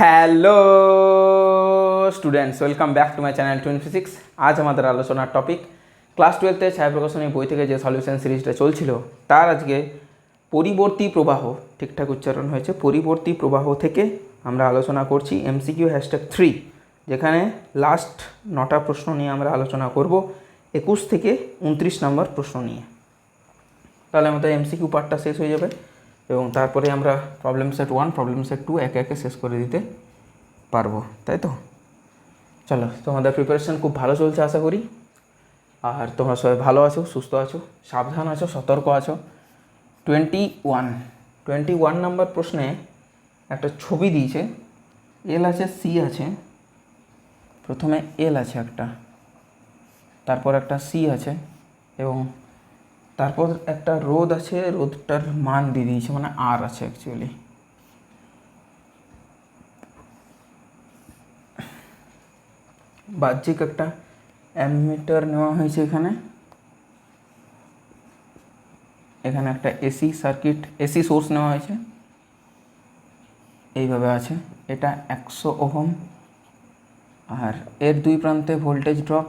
Hello students welcome back to my channel twenty physics আজ আমাদের আলোচনার টপিক ক্লাস টুয়েলভে ছায়া প্রকাশনী বই থেকে যে সলিউশন সিরিজটা চলছিল, তার আজকে পরিবর্তী প্রবাহ, ঠিকঠাক উচ্চারণ হয়েছে, পরিবর্তী প্রবাহ থেকে আমরা আলোচনা করছি এমসিকিউ হ্যাশট্যাগ থ্রি যেখানে লাস্ট নটা প্রশ্ন নিয়ে আমরা আলোচনা করব, একুশ থেকে উনত্রিশ নম্বর প্রশ্ন নিয়ে। তাহলে আমাদের এমসিকিউ পার্টটা শেষ হয়ে যাবে। এবং তারপরে আমরা problem set one problem set two একে একে শেষ করে দিতে পারব, তাই তো? চলো, তোমাদের প্রিপারেশন খুব ভালো চলছে আশা করি। আর তোমরা সবাই ভালো আছো, সুস্থ আছো, সাবধান আছো, সতর্ক আছো। Twenty one twenty one number প্রশ্নে একটা ছবি দিয়েছে। এল আছে সি আছে। প্রথমে এল আছে একটা, তারপর একটা সি আছে এবং তারপর একটা রোদ আছে, রোদটার মান দিয়ে দিয়েছে মানে আর আছে অ্যাকচুয়ালি বাহ্যিক একটা অ্যামিটার নেওয়া হয়েছে এখানে। এখানে একটা এসি সার্কিট এসি সোর্স নেওয়া হয়েছে। এইভাবে আছে। এটা একশো ওহম। আর এর দুই প্রান্তে ভোল্টেজ ড্রপ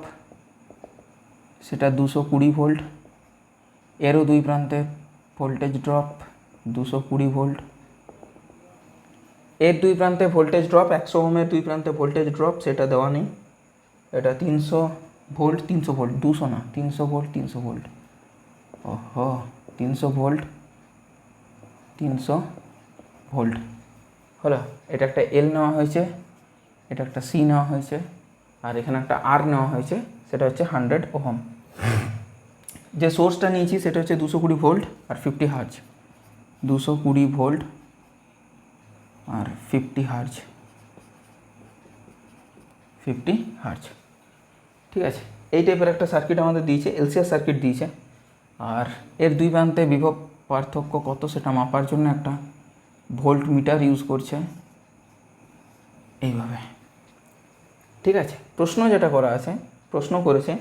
সেটা দুশো কুড়ি ভোল্ট এরও দুই প্রান্তে ভোল্টেজ ড্রপ দুশো কুড়ি ভোল্ট এর দুই প্রান্তে ভোল্টেজ ড্রপ একশো ওহমের দুই প্রান্তে ভোল্টেজ ড্রপ সেটা দেওয়া নেই। এটা তিনশো ভোল্ট তিনশো ভোল্ট দুশো না, তিনশো ভোল্ট তিনশো ভোল্ট ওহো, তিনশো ভোল্ট তিনশো ভোল্ট হলো, এটা একটা এল নেওয়া হয়েছে, এটা একটা সি নেওয়া হয়েছে, আর এখানে একটা আর নেওয়া হয়েছে, সেটা হচ্ছে হান্ড্রেড ওহম। যে সোর্সটা নিয়েছি সেটা হচ্ছে দুশো কুড়ি ভোল্ট আর ফিফটি হার্জ দুশো কুড়ি ভোল্ট আর ফিফটি হার্জ ফিফটি হার্জ ঠিক আছে? এই টাইপের একটা সার্কিট আমাদের দিয়েছে এলসিআর সার্কিট দিয়েছে। আর এর দুই প্রান্তে বিভব পার্থক্য কত সেটা মাপার জন্য একটা ভোল্ট মিটার ইউজ করছে। এইভাবে। ঠিক আছে? প্রশ্ন যেটা করা আছে, প্রশ্ন করেছে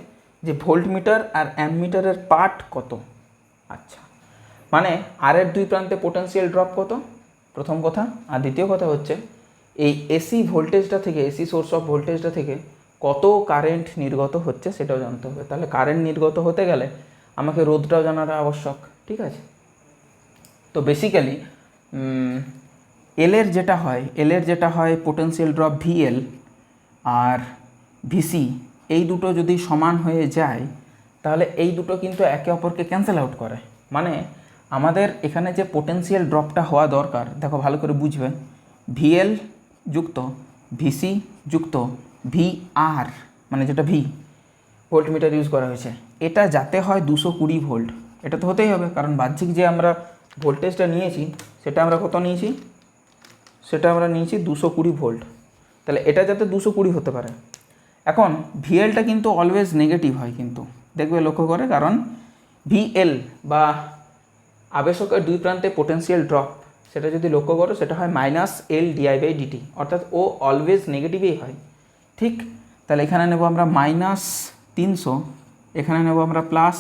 যে ভোল্ট মিটার আর অ্যামমিটারের পার্ট কত? আচ্ছা। মানে আর এর দুই প্রান্তে পোটেন্সিয়াল ড্রপ কত? প্রথম কথা। আর দ্বিতীয় কথা হচ্ছে, এই এসি ভোল্টেজটা থেকে এসি সোর্স অফ ভোল্টেজটা থেকে কত কারেন্ট নির্গত হচ্ছে সেটাও জানতে হবে। তাহলে কারেন্ট নির্গত হতে গেলে আমাকে রোদটাও জানাটা আবশ্যক, ঠিক আছে? তো বেসিক্যালি এলের যেটা হয় এলের যেটা হয় পোটেন্সিয়াল ড্রপ ভিএল আর ভিসি এই দুটো যদি সমান হয়ে যায়, তাহলে এই দুটো কিন্তু একে অপরকে ক্যান্সেল আউট করে। মানে আমাদের এখানে যে পোটেন্সিয়াল ড্রপটা হওয়া দরকার, দেখো ভালো করে বুঝবে। ভিএল যুক্ত ভিসি যুক্ত ভি আর মানে যেটা ভি ভোল্ট মিটার ইউজ করা হয়েছে। এটা যাতে হয় দুশো কুড়ি ভোল্ট এটা তো হতেই হবে, কারণ বাহ্যিক যে আমরা ভোল্টেজটা নিয়েছি, সেটা আমরা কত নিয়েছি? সেটা আমরা নিয়েছি দুশো কুড়ি ভোল্ট তাহলে এটা যাতে দুশো কুড়ি হতে পারে। এখন ভিএলটা কিন্তু অলওয়েজ নেগেটিভ হয় কিন্তু। দেখবে লক্ষ্য করে, কারণ ভিএল বা আবেশকের দুই প্রান্তে পোটেন্সিয়াল ড্রপ সেটা যদি লক্ষ্য করো, সেটা হয় minus L dI by dt অর্থাৎ ও অলওয়েজ নেগেটিভই হয়। ঠিক? তাহলে এখানে নেব আমরা মাইনাস তিনশো, এখানে নেব আমরা প্লাস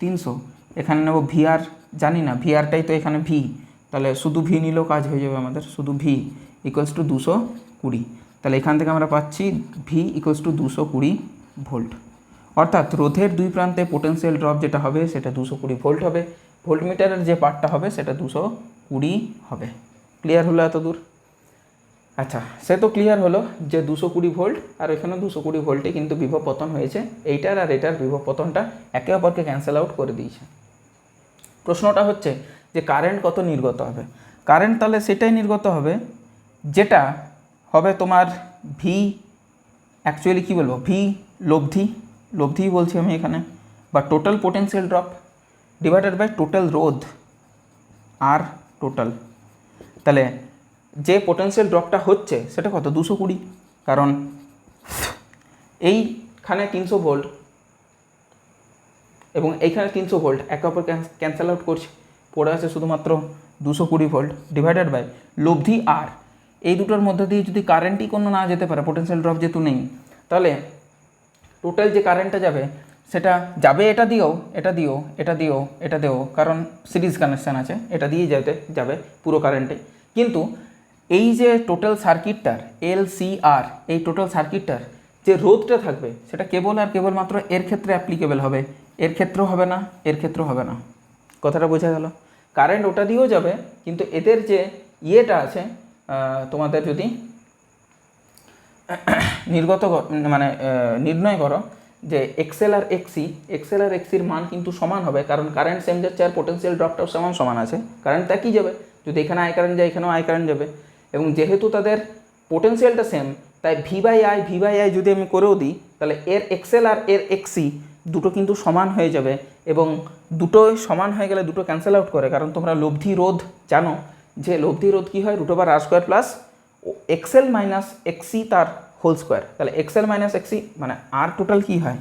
তিনশো, এখানে নেব ভিআর জানি না ভিআরটাই তো এখানে ভি তাহলে শুধু ভি নিলেও কাজ হয়ে যাবে আমাদের, শুধু ভি ইকুয়ালস টু দুশো কুড়ি। তাহলে এখান থেকে আমরা পাচ্ছি ভি ইকুয়ালস টু দুশো কুড়ি ভোল্ট অর্থাৎ রোধের দুই প্রান্তে পোটেন্সিয়াল ড্রপ যেটা হবে, সেটা দুশো কুড়ি ভোল্ট হবে। ভোল্টমিটারের যে পার্টটা হবে, সেটা দুশো কুড়ি হবে। ক্লিয়ার হলো এত দূর? আচ্ছা সে তো ক্লিয়ার হলো যে দুশো কুড়ি ভোল্ট আর এখানে দুশো কুড়ি ভোল্টে কিন্তু বিভব পতন হয়েছে। এইটার আর এটার বিভব পতনটা একে অপরকে ক্যান্সেল আউট করে দিয়েছে। প্রশ্নটা হচ্ছে যে কারেন্ট কত নির্গত হবে? কারেন্ট তাহলে সেটাই নির্গত হবে, যেটা হবে তোমার ভি অ্যাকচুয়ালি কী বলব? ভি লব্ধি, লব্ধিই বলছি আমি এখানে। বা total potential drop divided by total রোধ আর টোটাল তাহলে যে পোটেন্সিয়াল ড্রপটা হচ্ছে সেটা কত? দুশো কুড়ি। কারণ এইখানে তিনশো ভোল্ট এবং এইখানে তিনশো ভোল্ট একে অপর ক্যান্সেল আউট করছে। পড়ে আছে শুধুমাত্র দুশো কুড়ি ভোল্ট ডিভাইডেড বাই লব্ধি আর এই দুটোর মধ্য দিয়ে যদি কারেন্টই কোনো না যেতে পারে পোটেন্সিয়াল ড্রপ যেহেতু নেই, তাহলে টোটাল যে কারেন্টটা যাবে, সেটা যাবে এটা দিয়েও, এটা দিও এটা দিয়েও এটা দিয়েও, কারণ সিরিজ কানেকশান আছে, এটা দিয়েই যেতে যাবে পুরো কারেন্টে কিন্তু এই যে টোটাল সার্কিটটার এল সি আর এই টোটাল সার্কিটটার যে রোধটা থাকবে, সেটা কেবল আর কেবলমাত্র এর ক্ষেত্রে অ্যাপ্লিকেবল হবে। এর ক্ষেত্রেও হবে না, এর ক্ষেত্রেও হবে না। কথাটা বোঝা গেল? কারেন্ট ওটা দিয়েও যাবে, কিন্তু এদের যে ইয়েটা আছে তোমাদের যদি নির্গত মানে নির্ণয় করো যে এক্সেল আর এক্সি এক্সেল আর এক্সির মান কিন্তু সমান হবে, কারণ কারেন্ট সেম যাচ্ছে আর পোটেন্সিয়াল ড্রপটাও সমান সমান আছে। কারেন্ট একই যাবে? যদি এখানে আই কারেন্ট যায়, এখানেও আই কারেন্ট যাবে। এবং যেহেতু তাদের পোটেন্সিয়ালটা সেম তাই V by I V by I যদি আমি করেও দিই, তাহলে এর এক্সেল আর এর এক্সি দুটো কিন্তু সমান হয়ে যাবে এবং দুটোই সমান হয়ে গেলে দুটো ক্যান্সেল আউট করে, কারণ তোমরা লব্ধি, রোধ জানো। যে লব্ধি রোধ কী হয়? Root R square plus XL minus XC তার হোল স্কোয়ার তাহলে এক্সেল মাইনাস এক্সি মানে আর টোটাল কী হয়?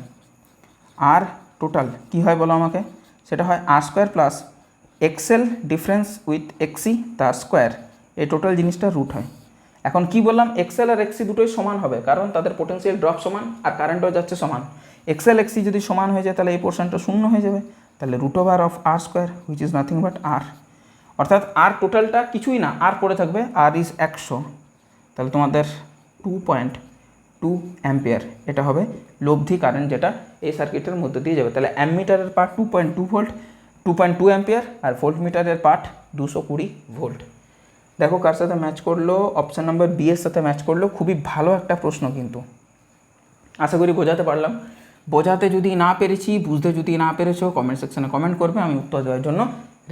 আর টোটাল কী হয় বলো আমাকে? সেটা হয় R square plus XL difference with XC তার স্কোয়ার এই টোটাল জিনিসটা রুট হয়। এখন কি বললাম? এক্সেল আর এক্সি দুটোই সমান হবে, কারণ তাদের পোটেন্সিয়াল ড্রপ সমান আর কারেন্টও যাচ্ছে সমান। এক্সেল এক্সি যদি সমান হয়ে যায়, তাহলে এই পোর্শনটা শূন্য হয়ে যাবে। তাহলে root over of R square which is nothing but R অর্থাৎ আর টোটালটা কিছুই না, আর পড়ে থাকবে, আর ইজ একশো। তাহলে তোমাদের টু পয়েন্ট টু অ্যাম্পিয়ার এটা হবে লব্ধি কারেন্ট যেটা এই সার্কিটের মধ্যে দিয়ে যাবে। তাহলে অ্যামমিটারের part two point two volt two point two ampere আর ভোল্ট মিটারের পার্ট দুশো কুড়ি ভোল্ট দেখো কার সাথে ম্যাচ করল অপশান নাম্বার বি এর সাথে ম্যাচ করল, খুবই ভালো একটা প্রশ্ন কিন্তু। আশা করি বোঝাতে পারলাম। বোঝাতে যদি না পেরেছি, বুঝতে যদি না পেরেছ কমেন্ট সেকশনে কমেন্ট করবে, আমি উত্তর দেওয়ার জন্য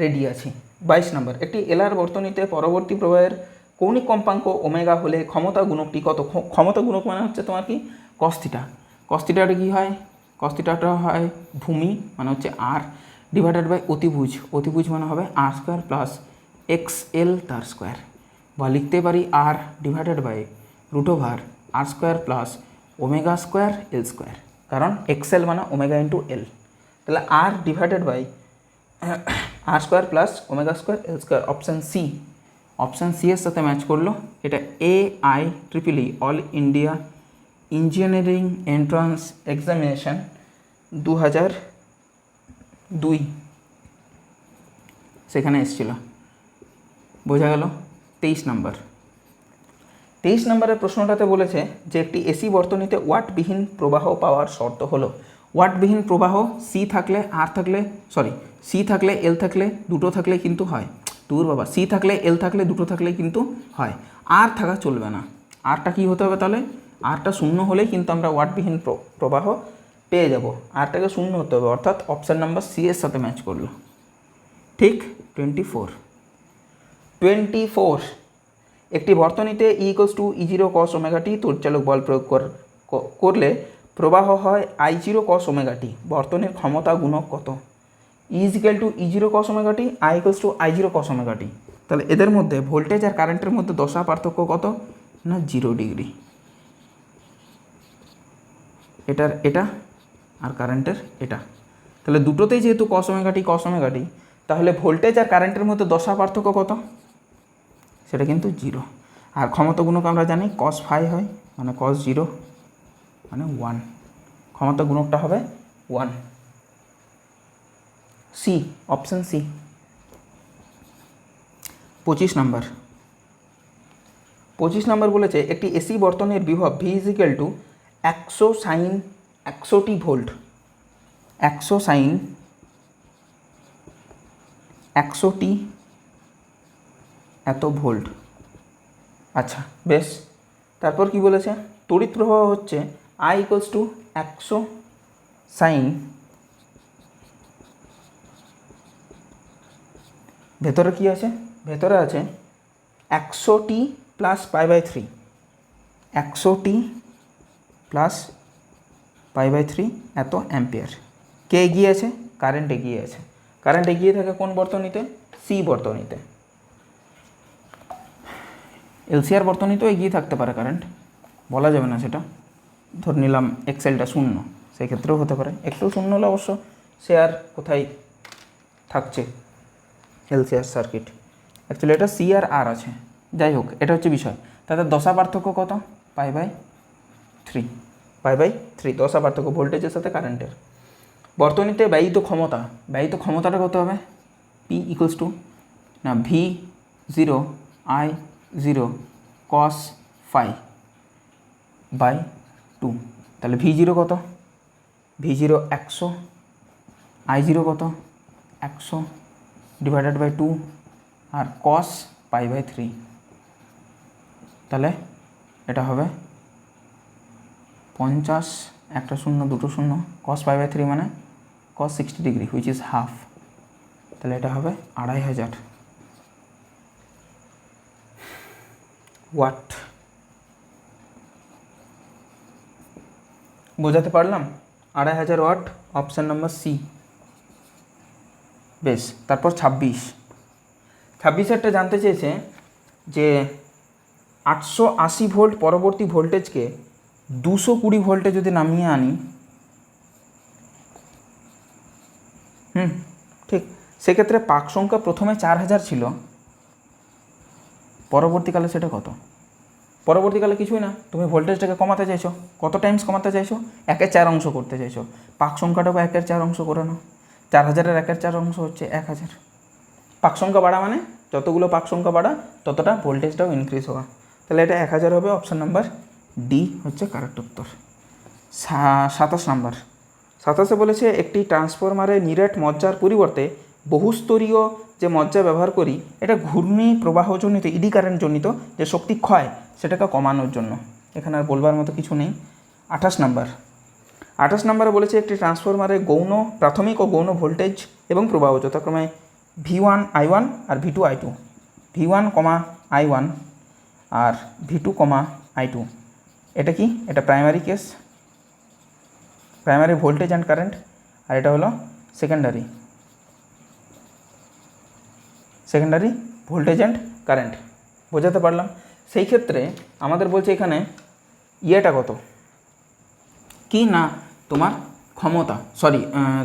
রেডি আছি। বাইশ নম্বর, একটি এলার বর্তনীতে পরবর্তী প্রবাহের কৌণিক কম্পাঙ্ক ওমেগা হলে ক্ষমতা গুণকটি কত? ক্ষ- ক্ষমতা গুণক মানে হচ্ছে তোমার কি? কস্তিটা কস্তিটাটা কী হয়? কস্তিটাটা হয় ভূমি মানে হচ্ছে আর ডিভাইডেড বাই অতিভুজ। অতিভুজ মানে হবে R square plus X L তার স্কোয়ার বা লিখতে পারি R divided by root over R square plus omega square L square কারণ এক্সেল মানে ওমেগা ইন্টু এল তাহলে R divided by R square plus omega square L square option C option C এর সাথে match করল, এটা A I triple E all India engineering entrance examination দু হাজার দুই। সেখানে এসেছিল। বোঝা গেল তেইশ নম্বর। তেইশ নম্বরের প্রশ্নটাতে বলেছে যে, একটি এসি বর্তনীতে ওয়াটবিহীন প্রবাহ পাওয়ার শর্ত হলো ওয়াটবিহীন প্রবাহ সি থাকলে আর থাকলে সরি সি থাকলে এল থাকলে দুটো থাকলে কিন্তু হয়। দূর বাবা সি থাকলে এল থাকলে দুটো থাকলে কিন্তু হয়। আর থাকা চলবে না। আরটা কি হতে হবে তাহলে? আরটা শূন্য হলেই কিন্তু আমরা ওয়াটবিহীন প্র- প্রবাহ পেয়ে যাব। আরটাকে শূন্য হতে হবে, অর্থাৎ অপশান নাম্বার সি এর সাথে ম্যাচ করল। ঠিক টোয়েন্টি ফোর টোয়েন্টি ফোর একটি বর্তনীতে E equals to E zero cos omega t তড়িৎচালক বল প্রয়োগ করলে প্রবাহ হয় I zero cos omega t বর্তনের ক্ষমতা গুণক কত? Is equal to E zero cos omega t I equals to I zero cos omega t তাহলে এদের মধ্যে ভোল্টেজ আর কারেন্টের মধ্যে দশা পার্থক্য কত? না জিরো ডিগ্রি এটার এটা আর কারেন্টের এটা। তাহলে দুটোতেই যেহেতু cos omega t cos omega t তাহলে ভোল্টেজ আর কারেন্টের মধ্যে দশা পার্থক্য কত? সেটা কিন্তু জিরো আর ক্ষমতা গুণক আমরা জানি কস ফাই হয় মানে কস জিরো মানে ওয়ান ক্ষমতা গুণকটা হবে ওয়ান সি অপশান সি পঁচিশ নাম্বার। পঁচিশ নাম্বার বলেছে, একটি এসি বর্তনের বিভব ভি ইজিক্যাল টু একশো সাইন একশোটি ভোল্ট। একশো সাইন একশোটি এত ভোল্ট। আচ্ছা বেশ। তারপর কি বলেছে? তড়িৎ প্রবাহ হচ্ছে আই ইকোয়ালস টু একশো সাইন। ভেতরে কি আছে? ভেতরে আছে একশো t plus pi by three একশো t plus pi by three এত অ্যাম্পিয়ার কে এগিয়ে আছে? কারেন্ট এগিয়ে আছে। কারেন্ট এগিয়ে থাকে কোন বর্তনীতে? সি বর্তনীতে। এলসিআর বর্তনীতেও এগিয়ে থাকতে পারে কারেন্ট বলা যাবে না সেটা। ধরে নিলাম এক্সেলটা শূন্য সেক্ষেত্রেও হতে পারে। একটু শূন্য হলে অবশ্য আর কোথায় থাকছে? এলসিআর সার্কিট অ্যাকচুয়ালি এটা সি আর আর আছে। যাই হোক, এটা হচ্ছে বিষয়। তাদের দশা পার্থক্য কত? Pi by three pi by three দশা পার্থক্য ভোল্টেজের সাথে কারেন্টের বর্তনীতে ব্যয়িত ক্ষমতা, ব্যয়িত ক্ষমতাটা কত হবে? পি ইকুয়ালস টু না V zero I zero cos phi by two তাহলে ভি জিরো কত? ভি জিরো একশো আই জিরো কত? একশো ডিভাইডেড বাই টু আর কস পাই বাই থ্রি তাহলে এটা হবে পঞ্চাশ, একটা শূন্য, দুটো শূন্য কস পাই বাই থ্রি মানে cos sixty degree which is half তাহলে এটা হবে আড়াই হাজার। ওয়াট বোঝাতে পারলাম? আড়াই হাজার ওয়াট অপশান নাম্বার সি বেশ, তারপর ছাব্বিশ। ছাব্বিশেরটা জানতে চেয়েছে যে আটশো আশি ভোল্ট পরবর্তী ভোল্টেজকে দুশো কুড়ি ভোল্টে যদি নামিয়ে আনি, হুম, ঠিক, সেক্ষেত্রে পাক সংখ্যা প্রথমে চার হাজার ছিল, পরবর্তীকালে সেটা কত? পরবর্তীকালে কিছুই না, তুমি ভোল্টেজটাকে কমাতে চাইছো। কত টাইমস কমাতে চাইছো? একের চার অংশ করতে চাইছো। পাক সংখ্যাটাকে একের চার অংশ করে নাও। চার হাজারের একের চার অংশ হচ্ছে এক হাজার। পাক সংখ্যা বাড়া মানে যতগুলো পাক সংখ্যা বাড়া, ততটা ভোল্টেজটাও ইনক্রিজ হওয়া। তাহলে এটা এক হাজার হবে অপশান নাম্বার ডি হচ্ছে কারেক্ট উত্তর। সাতাশ নাম্বার সাতাশে বলেছে, একটি ট্রান্সফরমারে নিরেট মজ্জার পরিবর্তে বহুস্তরীয় যে মজ্জা ব্যবহার করি, এটা ঘূর্ণি প্রবাহজনিত ইডি কারেন্ট জনিত যে শক্তি ক্ষয় সেটাকে কমানোর জন্য। এখানে আর বলবার মতো কিছু নেই। আঠাশ নাম্বার। আঠাশ নম্বরে বলেছে একটি ট্রান্সফরমারে গৌণ, প্রাথমিক ও গৌণ ভোল্টেজ এবং প্রবাহ যথাক্রমে V one I one R V two I two V one comma I one R V two comma I two এটা কি? এটা primary case primary voltage and current আর এটা হলো secondary secondary voltage and current বোঝাতে পারলাম? সেই ক্ষেত্রে আমাদের বলছে এখানে ইয়েটা কত? কি না তোমার ক্ষমতা? সরি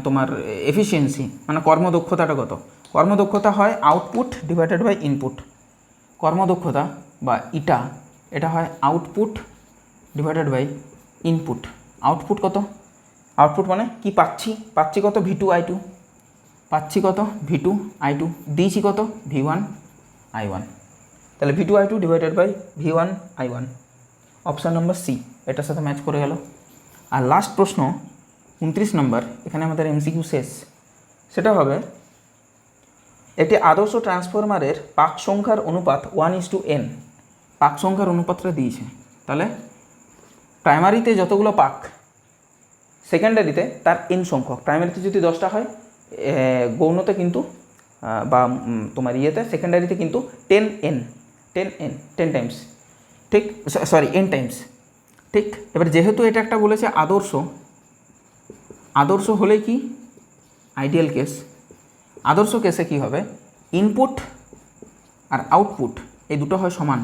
তোমার এফিসিয়েন্সি মানে কর্মদক্ষতাটা কত? কর্মদক্ষতা হয় আউটপুট ডিভাইডেড বাই ইনপুট কর্মদক্ষতা বা ইটা, এটা হয় output divided by input output কত? আউটপুট মানে কি পাচ্ছি? পাচ্ছি কত? ভি টু আই টু পাচ্ছি কত? ভি টু আই টু দিয়েছি কত? ভি ওয়ান আই ওয়ান তাহলে V two I two divided by V one I one option number C এটার সাথে ম্যাচ করে গেল। আর লাস্ট প্রশ্ন, উনত্রিশ নম্বর এখানে আমাদের এমসিকিউ শেষ। সেটা হবে, একটি আদর্শ ট্রান্সফরমারের পাক সংখ্যার অনুপাত ওয়ান ইস টু এন পাক সংখ্যার অনুপাতটা দিয়েছে। তাহলে প্রাইমারিতে যতগুলো পাক সেকেন্ডারিতে তার এন সংখ্যক। প্রাইমারিতে যদি দশটা হয় গৌণতে কিন্তু বা তোমার ইয়েতে সেকেন্ডারিতে কিন্তু ten N ten N ten times ঠিক সরি এন টাইমস ঠিক এবার যেহেতু এটা একটা বলেছে আদর্শ আদর্শ হলে কি? আইডিয়াল কেস আদর্শ কেসে কি হবে? ইনপুট আর আউটপুট এই দুটো হয় সমান।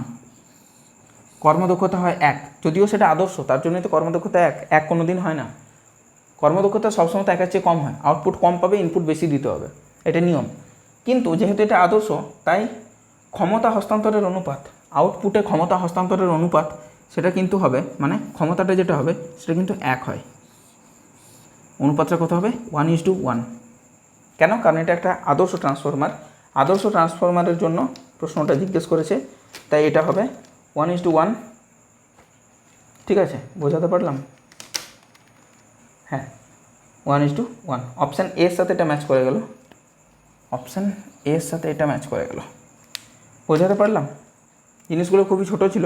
কর্মদক্ষতা হয় এক। যদিও সেটা আদর্শ, তার জন্যই তো কর্মদক্ষতা এক। এক কোনো দিন হয় না। কর্মদক্ষতা সবসময় তো একের চেয়ে কম হয়। আউটপুট কম পাবে ইনপুট বেশি দিতে হবে। এটা নিয়ম। কিন্তু যেহেতু এটা আদর্শ, তাই ক্ষমতা হস্তান্তরের অনুপাত আউটপুটে ক্ষমতা হস্তান্তরের অনুপাত, সেটা কিন্তু হবে মানে ক্ষমতাটা যেটা হবে, সেটা কিন্তু এক হয়। অনুপাতটা কত হবে? ওয়ান ইস টু ওয়ান কেন? কারণ এটা একটা আদর্শ ট্রান্সফরমার আদর্শ ট্রান্সফরমারের জন্য প্রশ্নটা জিজ্ঞেস করেছে, তাই এটা হবে ওয়ান ইস টু ওয়ান ঠিক আছে? বোঝাতে পারলাম? হ্যাঁ one is to one option এর সাথে এটা ম্যাচ করে গেল। অপশান এর সাথে এটা ম্যাচ করে গেল। বোঝাতে পারলাম? জিনিসগুলো খুবই ছোট ছিল।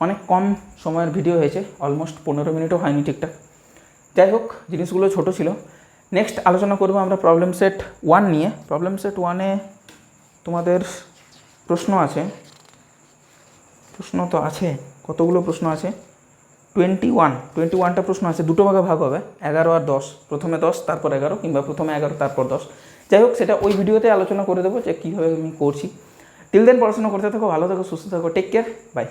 অনেক কম সময়ের ভিডিও হয়েছে অলমোস্ট পনেরো মিনিটও হয়নি ঠিকঠাক। যাই হোক, জিনিসগুলো ছোট ছিল। নেক্সট আলোচনা করব আমরা প্রবলেম সেট ওয়ান নিয়ে। প্রবলেম সেট ওয়ানে তোমাদের প্রশ্ন আছে। প্রশ্ন তো আছে, কতগুলো প্রশ্ন আছে? টোয়েন্টি ওয়ান টোয়েন্টি ওয়ানটা প্রশ্ন আছে, দুটো ভাগে ভাগ হবে, এগারো আর দশ। প্রথমে দশ, তারপর এগারো, কিংবা প্রথমে এগারো, তারপর দশ। যাই হোক, সেটা ওই ভিডিওতে আলোচনা করে দেবো যে কীভাবে আমি করছি। টিল দেন পড়াশোনা করতে থাকো ভালো থাকো সুস্থ থাকো টেক কেয়ার বাই